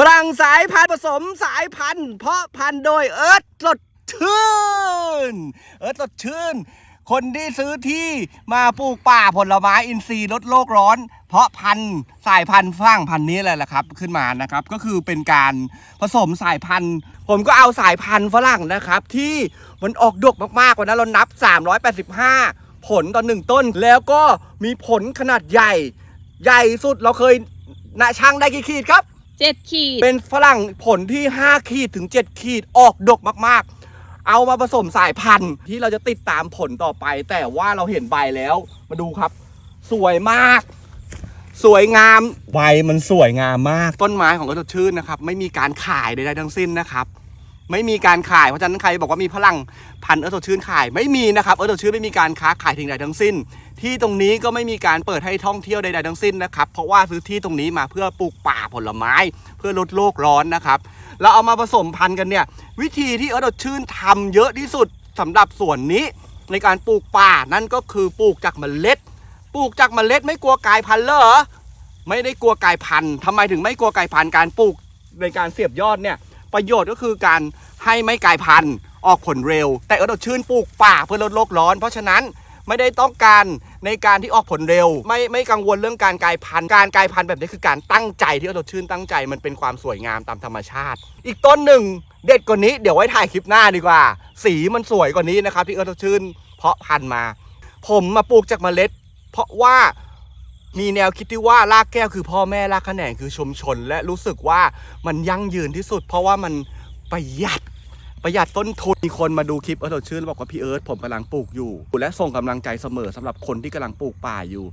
ฝรั่งสายพันธุ์ผสมสายพันธุ์ เพาะพันธุ์โดยเอิร์ธสดชื่น เอิร์ธสดชื่น คนที่ซื้อที่มาปลูกป่าผลไม้อินทรีย์ลดโลกร้อน เพราะพันธุ์สายพันธุ์ฝรั่งพันธุ์นี้แหละครับ ขึ้นมานะครับ ก็คือเป็นการผสมสายพันธุ์ ผมก็เอาสายพันธุ์ฝรั่งนะครับ ที่มันออกดกมากๆวันนั้นเรานับ 385 ผลต่อหนึ่งต้น แล้วก็มีผลขนาดใหญ่ ใหญ่สุดเราเคยนะช่างได้กี่ขีดครับ เจ็ดขีด เป็นฝรั่งผลที่ 5 ขีดถึง 7 ขีดออกดกมากๆ เอามาผสมสายพันธุ์ที่เราจะติดตามผลต่อไป แต่ว่าเราเห็นใบแล้ว มาดูครับ สวยมาก สวยงาม ใบมันสวยงามมาก ต้นไม้ของกระชื่นนะครับ ไม่มีการขายใดๆทั้งสิ้นนะครับ ไม่มีการขาย เพราะฉะนั้นใครบอกว่ามีพลังพันเออร์สดชื่นขาย ไม่มีนะครับเออร์สดชื่นไม่มีการค้าขายทิ้งใดทั้งสิ้น ที่ตรงนี้ก็ไม่มีการเปิดให้ท่องเที่ยวใดๆทั้งสิ้นนะครับ เพราะว่าซื้อที่ตรงนี้มาเพื่อปลูกป่าผลไม้ เพื่อลดโลกร้อนนะครับเราเอามาผสมพันธุ์กันเนี่ยวิธีที่เออร์สดชื่นทำเยอะที่สุดสำหรับส่วนนี้ในการปลูกป่านั่นก็คือปลูกจากเมล็ด ปลูกจากเมล็ดไม่กลัวกลายพันธุ์เหรอไม่ได้กลัวกลายพันธุ์ทำไมถึงไม่กลัวกลายพันธุ์การปลูกในการเสียบยอดเนี่ย ประโยชน์ก็คือการให้ไม่กลายพันธุ์ออกผลเร็ว แต่เออเราชื่นปลูกป่าเพื่อลดโลกร้อน เพราะฉะนั้นไม่ได้ต้องการในการที่ออกผลเร็ว ไม่ไม่กังวลเรื่องการกลายพันธุ์การกลายพันธุ์แบบนี้คือการตั้งใจที่เออเราชื่นตั้งใจมันเป็นความสวยงามตามธรรมชาติ อีกต้นหนึ่งเด็ดกว่านี้เดี๋ยวไว้ถ่ายคลิปหน้าดีกว่า สีมันสวยกว่านี้นะครับที่เออเราชื่นเพาะพันธุ์มา ผมมาปลูกจากเมล็ด เพราะว่า มีแนวคิดที่ว่ารากแก้วคือพ่อแม่รากแขนงคือชุมชน และรู้สึกว่ามันยั่งยืนที่สุด เพราะว่ามันประหยัดประหยัดต้นทุนมีคนมาดูคลิปเออเราชื่นบอกว่าพี่เอิร์ธผมกำลังปลูกอยู่ และส่งกำลังใจเสมอสำหรับคนที่กำลังปลูกป่าอยู่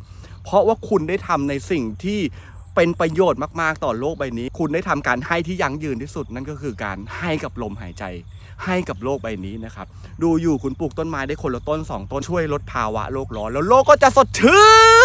เพราะว่าคุณได้ทำในสิ่งที่เป็นประโยชน์มาก ๆ ต่อโลกใบนี้ คุณได้ทำการให้ที่ยั่งยืนที่สุดนั่นก็คือการให้กับลมหายใจ ให้กับโลกใบนี้นะครับ ดูอยู่คุณปลูกต้นไม้ได้คนละต้นสองต้นช่วยลดภาวะโลกร้อน แล้วโลกก็จะสดชื่น